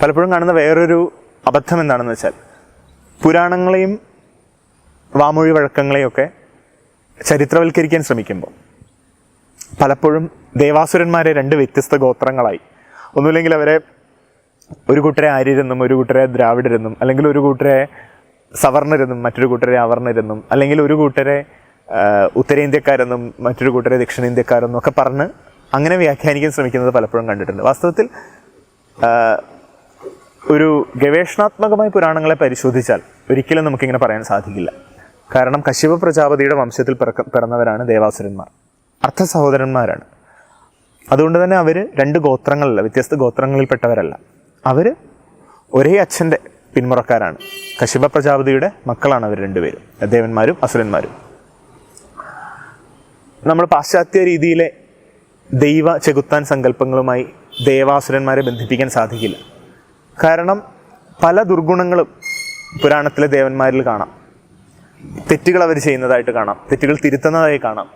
പലപ്പോഴും കാണുന്ന വേറൊരു അബദ്ധം എന്താണെന്ന് വെച്ചാൽ പുരാണങ്ങളെയും വാമൊഴി വഴക്കങ്ങളെയൊക്കെ ചരിത്രവൽക്കരിക്കാൻ ശ്രമിക്കുമ്പോൾ പലപ്പോഴും ദേവാസുരന്മാരെ രണ്ട് വ്യത്യസ്ത ഗോത്രങ്ങളായി. ഒന്നുമില്ലെങ്കിൽ അവരെ ഒരു കൂട്ടരെ ആര്യരെന്നും ഒരു കൂട്ടരെ ദ്രാവിഡരെന്നും അല്ലെങ്കിൽ ഒരു കൂട്ടരെ സവർണരെന്നും മറ്റൊരു കൂട്ടരെ അവർണരെന്നും അല്ലെങ്കിൽ ഒരു കൂട്ടരെ ഉത്തരേന്ത്യക്കാരെന്നും മറ്റൊരു കൂട്ടരെ ദക്ഷിണേന്ത്യക്കാരെന്നും ഒക്കെ പറഞ്ഞ് അങ്ങനെ വ്യാഖ്യാനിക്കാൻ ശ്രമിക്കുന്നത് പലപ്പോഴും കണ്ടിട്ടുണ്ട്. വാസ്തവത്തിൽ ഒരു ഗവേഷണാത്മകമായി പുരാണങ്ങളെ പരിശോധിച്ചാൽ ഒരിക്കലും നമുക്കിങ്ങനെ പറയാൻ സാധിക്കില്ല. കാരണം കശ്യപ പ്രജാപതിയുടെ വംശത്തിൽ പിറന്നവരാണ് ദേവാസുരന്മാർ. അർത്ഥ സഹോദരന്മാരാണ്. അതുകൊണ്ട് തന്നെ അവർ രണ്ട് ഗോത്രങ്ങളല്ല വ്യത്യസ്ത ഗോത്രങ്ങളിൽപ്പെട്ടവരല്ല. അവർ ഒരേ അച്ഛന്റെ പിന്മുറക്കാരാണ്. കശ്യപ പ്രജാപതിയുടെ മക്കളാണ് അവർ രണ്ടുപേരും. ദേവന്മാരും അസുരന്മാരും. നമ്മൾ പാശ്ചാത്യ രീതിയിലെ ദൈവ ചെകുത്താൻ സങ്കല്പങ്ങളുമായി ദേവാസുരന്മാരെ ബന്ധിപ്പിക്കാൻ സാധിക്കില്ല. കാരണം പല ദുർഗുണങ്ങളും പുരാണത്തിലെ ദേവന്മാരിൽ കാണാം. തെറ്റുകൾ അവർ ചെയ്യുന്നതായിട്ട് കാണാം. തെറ്റുകൾ തിരുത്തുന്നതായി കാണാം.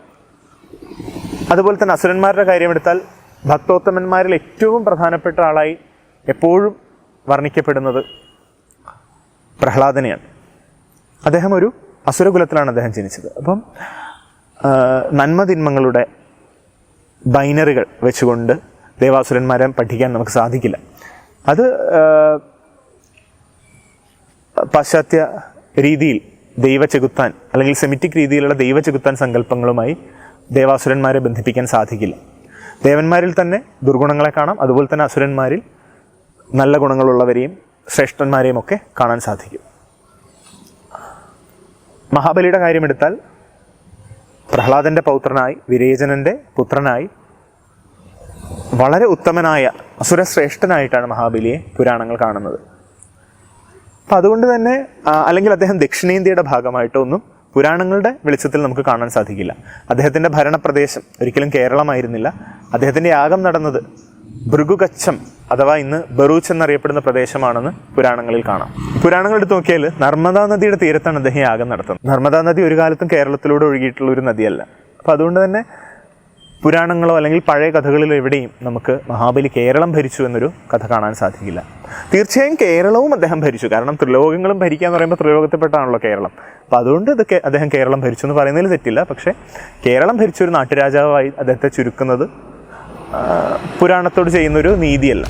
അതുപോലെ തന്നെ അസുരന്മാരുടെ കാര്യമെടുത്താൽ ഭക്തോത്തമന്മാരിൽ ഏറ്റവും പ്രധാനപ്പെട്ട ആളായി എപ്പോഴും വർണിക്കപ്പെടുന്നത് പ്രഹ്ലാദനെയാണ്. അദ്ദേഹം ഒരു അസുരകുലത്തിലാണ് അദ്ദേഹം ജനിച്ചത്. അപ്പം നന്മതിന്മങ്ങളുടെ ബൈനറികൾ വെച്ചുകൊണ്ട് ദേവാസുരന്മാരെ പഠിക്കാൻ നമുക്ക് സാധിക്കില്ല. അത് പാശ്ചാത്യ രീതിയിൽ ദൈവ ചെകുത്താൻ അല്ലെങ്കിൽ സെമിറ്റിക് രീതിയിലുള്ള ദൈവ ചെകുത്താൻ സങ്കല്പങ്ങളുമായി ദേവാസുരന്മാരെ ബന്ധിപ്പിക്കാൻ സാധിക്കില്ല. ദേവന്മാരിൽ തന്നെ ദുർഗുണങ്ങളെ കാണാം അതുപോലെ തന്നെ അസുരന്മാരിൽ നല്ല ഗുണങ്ങളുള്ളവരെയും ശ്രേഷ്ഠന്മാരെയും ഒക്കെ കാണാൻ സാധിക്കും. മഹാബലിയുടെ കാര്യമെടുത്താൽ പ്രഹ്ലാദന്റെ പൗത്രനായി വിരേചനന്റെ പുത്രനായി വളരെ ഉത്തമനായ അസുരശ്രേഷ്ഠനായിട്ടാണ് മഹാബലിയെ പുരാണങ്ങൾ കാണുന്നത്. അപ്പം അതുകൊണ്ട് തന്നെ അല്ലെങ്കിൽ അദ്ദേഹം ദക്ഷിണേന്ത്യയുടെ ഭാഗമായിട്ടൊന്നും പുരാണങ്ങളുടെ വെളിച്ചത്തിൽ നമുക്ക് കാണാൻ സാധിക്കില്ല. അദ്ദേഹത്തിന്റെ ഭരണപ്രദേശം ഒരിക്കലും കേരളമായിരുന്നില്ല. അദ്ദേഹത്തിന്റെ യാഗം നടന്നത് ഭൃഗുകച്ചം അഥവാ ഇന്ന് ബറൂച്ച് എന്നറിയപ്പെടുന്ന പ്രദേശമാണെന്ന് പുരാണങ്ങളിൽ കാണാം. പുരാണങ്ങൾ എടുത്ത് നോക്കിയാൽ നർമ്മദാ നദിയുടെ തീരത്താണ് അദ്ദേഹം യാഗം നടത്തുന്നത്. നർമ്മദാ നദി ഒരു കാലത്തും കേരളത്തിലൂടെ ഒഴുകിയിട്ടുള്ള ഒരു നദിയല്ല. അപ്പം അതുകൊണ്ട് തന്നെ പുരാണങ്ങളോ അല്ലെങ്കിൽ പഴയ കഥകളിലോ എവിടെയും നമുക്ക് മഹാബലി കേരളം ഭരിച്ചു എന്നൊരു കഥ കാണാൻ സാധിക്കില്ല. തീർച്ചയായും കേരളവും അദ്ദേഹം ഭരിച്ചു. കാരണം ത്രിലോകങ്ങളും ഭരിക്കുക എന്ന് പറയുമ്പോൾ ത്രിലോകത്തിൽപ്പെട്ടാണല്ലോ കേരളം. അപ്പോൾ അതുകൊണ്ട് ഇതൊക്കെ അദ്ദേഹം കേരളം ഭരിച്ചു എന്ന് പറയുന്നതിൽ തെറ്റില്ല. പക്ഷേ കേരളം ഭരിച്ചൊരു നാട്ടുരാജാവായി അദ്ദേഹത്തെ ചുരുക്കുന്നത് പുരാണത്തോട് ചെയ്യുന്നൊരു നീതിയല്ല.